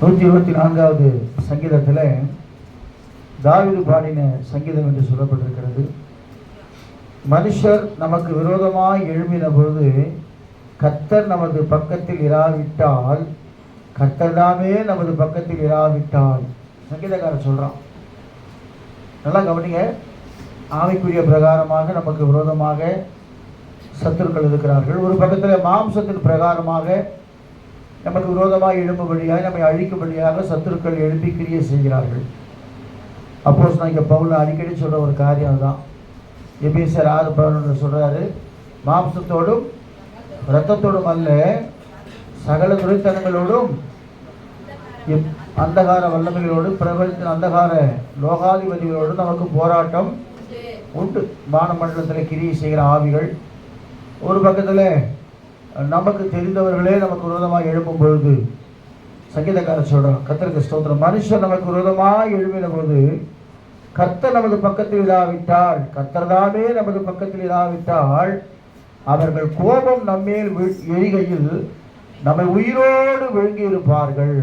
நூற்றி இருபத்தி நான்காவது சங்கீதத்தில் தாவிது பாடின சங்கீதம் என்று சொல்லப்பட்டிருக்கிறது. மனுஷர் நமக்கு விரோதமாய் எழும்பின பொழுது கர்த்தர் நமது பக்கத்தில் இராவிட்டால் கர்த்தர் தாமே நமது பக்கத்தில் இராவிட்டால் சங்கீதக்காரன் சொல்கிறான் நல்லா கவனிங்க. ஆவிக்குரிய பிரகாரமாக நமக்கு விரோதமாக சத்துருக்கள் இருக்கிறார்கள். ஒரு பக்கத்தில் மாம்சத்தின் பிரகாரமாக நமக்கு விரோதமாக எழும்பும்படியாக நம்மை அழிக்கும்படியாக சத்துருக்கள் எழுப்பி கிரியை செய்கிறார்கள். அப்போஸ் நான் இங்கே பவுல அடிக்கடி சொல்கிற ஒரு காரியம் தான் எபிஎஸ்ஆர் ஆறு பதினொன்று சொல்கிறாரு மாம்சத்தோடும் இரத்தத்தோடும் அல்ல சகல துரைத்தனங்களோடும் அந்தகார வல்லமைகளோடு பிரபலத்தின் அந்தகார லோகாதிபதிகளோடு நமக்கு போராட்டம் உண்டு. வானமண்டலத்தில் கிரியை செய்கிற ஆவிகள் ஒரு பக்கத்தில் நமக்கு தெரிந்தவர்களே நமக்கு விரோதமாக எழுப்பும் பொழுது சங்கீதக்காரர் சொல்கிறான் கத்தருக்கு ஸ்தோத்திரம். மனுஷன் நமக்கு விரோதமாக எழுப்பின போது கத்தர் நமது பக்கத்தில் இராவிட்டால் கத்தர்தாமே நமது பக்கத்தில் இராவிட்டால் அவர்கள் கோபம் நம்மேல் எரிகையில் நம்மை உயிரோடு விழுங்கி இருப்பார்கள்.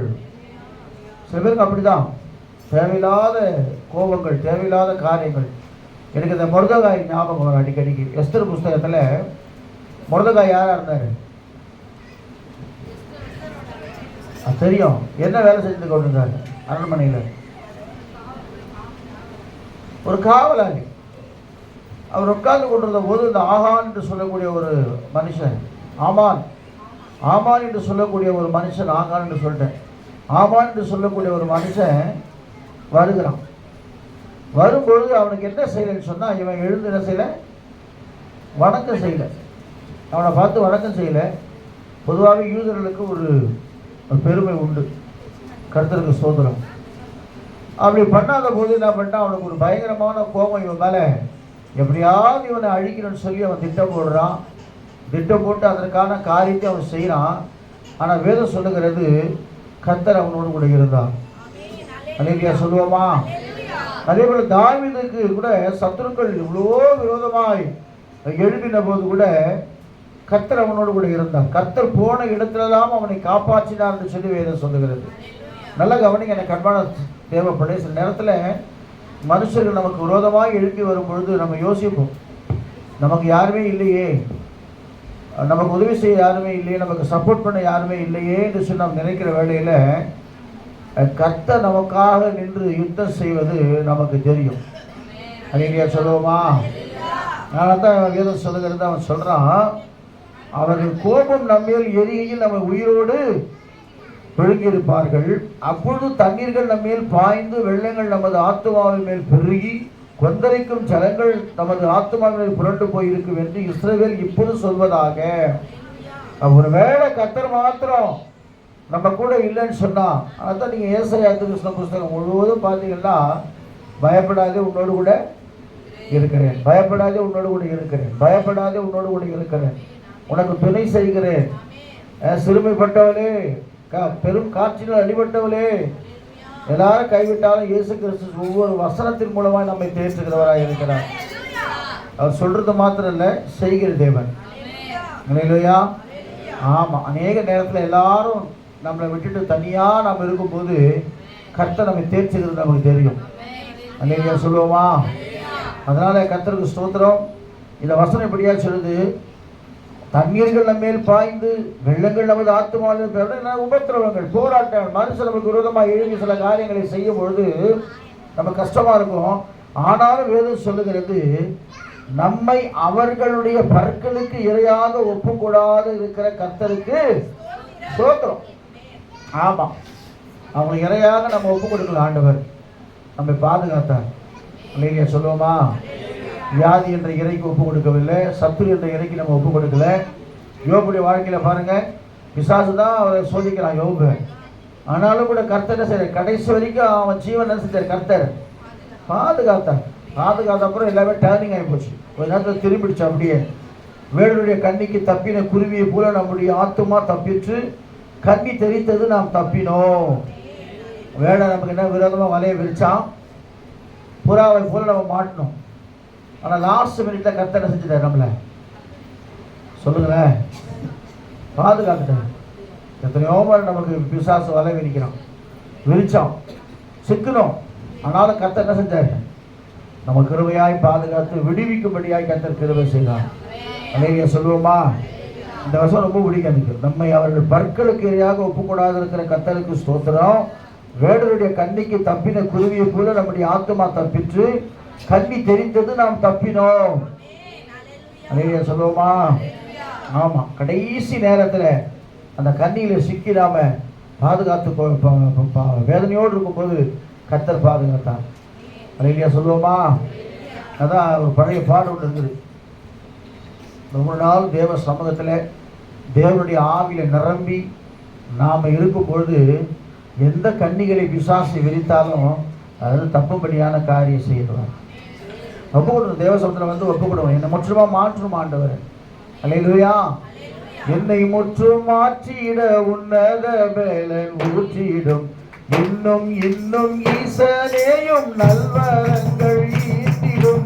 சில பேருக்கு அப்படிதான். தேவையில்லாத கோபங்கள் தேவையில்லாத காரியங்கள். எனக்கு இந்த முருதகாய் ஞாபகம் வரும் அடிக்கடிக்கு. எஸ்தர் புஸ்தகத்தில் முருதகாய் யாரா இருந்தார் அது தெரியும். என்ன வேலை செஞ்சு கொண்டிருந்தாரு? அரண்மனையில். ஒரு காவலாளி. அவர் உட்கார்ந்து கொண்டிருந்த போது இந்த ஆகான் என்று சொல்லக்கூடிய ஒரு மனுஷன் ஆமான். ஆமான் என்று சொல்லக்கூடிய ஒரு மனுஷன் ஆகான் என்று சொல்லிட்டேன். ஆமான் என்று சொல்லக்கூடிய ஒரு மனுஷன் வருகிறான். வரும்பொழுது அவனுக்கு என்ன செய்யலைன்னு சொன்னால் இவன் எழுந்து என்ன செய்யலை வணக்கம் செய்யலை. அவனை பார்த்து வணக்கம் செய்யலை. பொதுவாகவே யூதர்களுக்கு ஒரு பெருமை உண்டு. கர்த்தருக்கு சோதனம் அப்படி பண்ணாத போது என்ன பண்ணிட்டான் அவனுக்கு ஒரு பயங்கரமான கோபம். இவன் மேலே எப்படியாவது இவனை அழிக்கணும்னு சொல்லி அவன் திட்டம் போடுறான். திட்டம் போட்டு அதற்கான காரியத்தை அவன் செய்கிறான் ஆனால் வேதம் சொல்லுகிறது கர்த்தர் அவனோடு கூட இருந்தான் அன்னைக்கியா சொல்லுவோமா? அதே போல் தாவீதுக்கு கூட சத்துருக்கள் இவ்வளோ விரோதமாய் எழுப்பின போது கூட கர்த்தர் அவனோடு கூட இருந்தார் கர்த்தர் போன இடத்துலலாம் அவனை காப்பாற்றினார் என்று சொல்லி வேதம் சொல்லுகிறது. நல்ல கவனிங்க எனக்கு அன்பான தேவைப்படும் சில நேரத்தில் மனுஷர்கள் நமக்கு விரோதமாக எழுப்பி வரும் பொழுது நம்ம யோசிப்போம். நமக்கு யாருமே இல்லையே. நமக்கு உதவி செய்ய யாருமே இல்லையே. நமக்கு சப்போர்ட் பண்ண யாருமே இல்லையே என்று சொல்லி நாம் நினைக்கிற வேலையில் கர்த்தர் நமக்காக நின்று யுத்தம் செய்வது நமக்கு தெரியும். அலையிலியா சொல்லுவோமா? நான் தான் வேதம் சொல்லுகிறது அவன் சொல்கிறான் அவர்கள் கோபம் நம்மேல் எரிகையில் நம்ம உயிரோடு விழுங்கியிருப்பார்கள். அப்பொழுது தண்ணீர்கள் நம்மேல் பாய்ந்து வெள்ளங்கள் நமது ஆத்துமாவின் மேல் பெருகி கொந்தளிக்கும் ஜலங்கள் நமது ஆத்துமாவின் மேல் புரண்டு போயிருக்கும் என்று இஸ்ரேல் இப்போது சொல்வதாக. ஒரு வேளை கத்தர் மாத்திரம் நம்ம கூட இல்லைன்னு சொன்னா அதான் நீங்க ஏசையா கிருஷ்ண புஸ்தகம் முழுவதும் பார்த்தீங்கன்னா பயப்படாதே உன்னோடு கூட இருக்கிறேன். பயப்படாதே உன்னோடு கூட இருக்கிறேன். பயப்படாதே உன்னோடு கூட இருக்கிறேன். உனக்கு துணை செய்கிறேன். சிறுமைப்பட்டவளே பெரும் காட்சியில் அடிபட்டவளே. எல்லாரும் கைவிட்டாலும் இயேசு கிறிஸ்து ஒவ்வொரு வசனத்தின் மூலமாக நம்மை தேற்றுகிறவராக இருக்கிறார். அவர் சொல்றது மாத்திரம் இல்லை செய்கிற தேவன். இல்லையா ஆமாம் அநேக நேரத்தில் எல்லாரும் நம்மளை விட்டுட்டு தனியாக நாம் இருக்கும்போது கர்த்தர் நம்மை தேர்ச்சிக்கிறது நமக்கு தெரியும். இல்லையா சொல்லுவோமா? அதனால கர்த்தருக்கு ஸ்தோத்திரம். இந்த வசனம் எப்படியா சொல்லுது? தண்ணீர்கள் மேல் பாய்ந்து வெள்ளங்கள் நமது ஆத்மாவில் உபத்திரவங்கள் போராட்டங்கள் மனுஷன் நமக்கு விரோதமாக எழுதி சில காரியங்களை செய்யும் பொழுது நம்ம கஷ்டமா இருக்கும். ஆனாலும் வேதம் சொல்லுகிறது நம்மை அவர்களுடைய பற்களுக்கு இரையாக ஒப்புக்கூடாது இருக்கிற கத்தருக்கு சோத்திரம் ஆமா அவங்க இரையாக நம்ம ஒப்பு கொடுக்கல ஆண்டவர். நம்மை பாதுகாத்தார். இல்லையா சொல்லுவோமா? வியாதி என்ற இறைக்கு ஒப்பு கொடுக்கவில்லை சத்துரு என்ற இறைக்கு நம்ம ஒப்பு கொடுக்கல. யோபுடைய வாழ்க்கையில் பாருங்கள் பிசாசு தான் அவரை சோதிக்கிறான் யோபு. ஆனாலும் கூட கர்த்தர் சரி கடைசி வரைக்கும் அவன் ஜீவன் என்ன செஞ்சார்? கர்த்தர் பாதுகாத்தார். பாதுகாத்த அப்புறம் எல்லாமே டேர்னிங் ஆகி போச்சு. கொஞ்ச நேரத்தில் திரும்பிடுச்சு அப்படியே. வேடனுடைய கண்ணிக்கு தப்பின குருவியை போல நம்முடைய ஆத்துமா தப்பிட்டு கண்ணி தெரித்தது நாம் தப்பினோம். வேட நமக்கு என்ன விரோதமாக வலையை விரிச்சான்? புறாவை போல நம்ம மாட்டணும் ஆனால் லாஸ்ட் மினிட்ல கத்தனை செஞ்சுட்டார் நம்மளை? சொல்லுங்களேன். பாதுகாத்துட்டார். எத்தனையோ மாதிரி நமக்கு பிசாசு வலை விரிக்கிறோம் விரிச்சோம் சிக்கணும் ஆனாலும் கத்த என்ன செஞ்சார்? நம்ம கருவையாய் பாதுகாத்து விடுவிக்கும்படியாய் கத்தர் கிருபை செய்தார். அலைய சொல்லுவோமா? இந்த வருஷம் ரொம்ப பிடிக்கும் எனக்கு. நம்மை அவர்கள் பற்களுக்கு எதிராக ஒப்புக்கூடாது இருக்கிற கத்தருக்கு ஸ்தோத்திரம். வேடருடைய கண்ணிக்கு தப்பின குருவியை போல நம்முடைய ஆத்மா தப்பிற்று. கல்வி தெரிந்தது நாம் தப்பினோம். அலைய சொல்லுவோமா? ஆமாம் கடைசி நேரத்தில் அந்த கண்ணியில் சிக்கிடாம பாதுகாத்து வேதனையோடு இருக்கும்போது கத்தர் பாதுகாத்தார். அலையிலியா சொல்லுவோமா? அதான் ஒரு பழைய பாடு ஒன்று இருக்குது ரொம்ப நாள் தேவ சமூகத்தில் தேவனுடைய ஆவியில் நிரம்பி நாம் இருக்கும் பொழுது எந்த கன்னிகளை விசாசி விரித்தாலும் அது தப்பும்படியான காரியம் செய்யலாம் ஒப்பு கொடுணும் தேவ வந்து ஒப்பு என்னை முற்றுமா மாற்றும் ஆண்டவர். அல்லையா என்னை முற்றும் மாற்றிட உன்னத வேலன் ஊற்றிடும். இன்னும் இன்னும் ஈசனேயும் நல்வரங்கள் ஈட்டிடும்.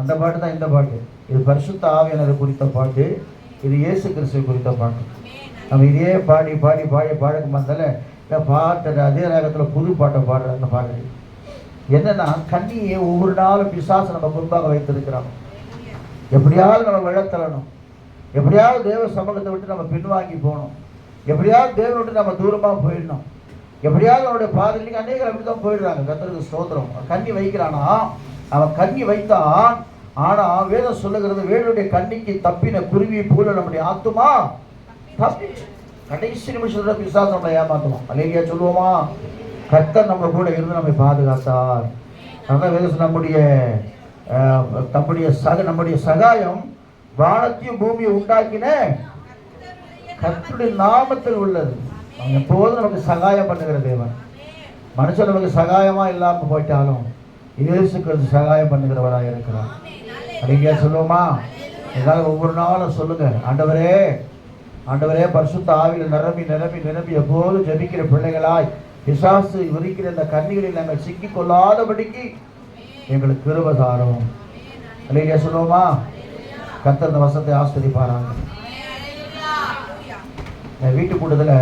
அந்த பாட்டு தான் இந்த பாட்டு. இது பரிசுத்த ஆவியானதை குறித்த பாட்டு. இது இயேசு கிறிஸ்துவை குறித்த பாட்டு. நம்ம இதே பாடி பாடி பாடி பாடக்கு வந்தால இந்த பாட்டு அதே நேரத்தில் புது பாட்டை பாடுற அந்த பாடல். என்னன்னா கண்ணியை ஒவ்வொரு நாளும் பிசாசு நம்ம முன்பாக வைத்திருக்கிறோம். எப்படியாவது நம்ம விழத்தள்ளணும் எப்படியாவது தேவ சமூகத்தை விட்டு நம்ம பின்வாங்கி போகணும். எப்படியாவது தேவனை விட்டு நம்ம தூரமாக போயிடணும். எப்படியாவது அவனுடைய பாதையிலேயே அநேகர் அப்படி தான் போயிடுறாங்க. கத்தருக்கு ஸ்தோத்திரம். கண்ணி வைக்கிறானா? அவன் கண்ணி வைத்தான். ஆனா வேதம் சொல்லுகிறது வேலுடைய கண்ணிக்கு தப்பின குருவி போல நம்முடைய ஆத்துமா தப்பிச்சு கடைசி நிமிஷத்துல பிசாசு நம்மளை ஏமாத்துவோம் அலேரியா சொல்லுவோமா? கர்த்தர் நம்ம கூட இருந்து நம்மை பாதுகாத்தார். அதான் வேதம் நம்முடைய அஹ், நம்முடைய சக நம்முடைய சகாயம் வானத்தையும் பூமியை உண்டாக்கின கர்த்தருடைய நாமத்தில் உள்ளது. எப்போதும் நமக்கு சகாயம் பண்ணுகிற தேவன். மனுஷன் நமக்கு சகாயமா இல்லாம போயிட்டாலும் இயேசு கிறிஸ்து சகாயம் பண்ணுகிறவராக இருக்கிறார். அப்படிங்க சொல்லுவோமா? இதனால ஒவ்வொரு நாளும் சொல்லுங்க. ஆண்டவரே ஆண்டவரே பரிசுத்த ஆவியில் நிரம்பி நிரம்பி நிரம்பி எப்போதும் ஜெபிக்கிற பிள்ளைகளாய் பிசாசு விரிக்கிற இந்த கண்ணிகளில் நாங்கள் சிக்கிக் கொள்ளாதபடிக்கு எங்களுக்கு கிருபதாரம் இல்லையா சொல்லுவோமா? கத்தர் இந்த வசத்தை ஆஸ்வதிப்பாராங்க. என் வீட்டு கூட்டத்தில்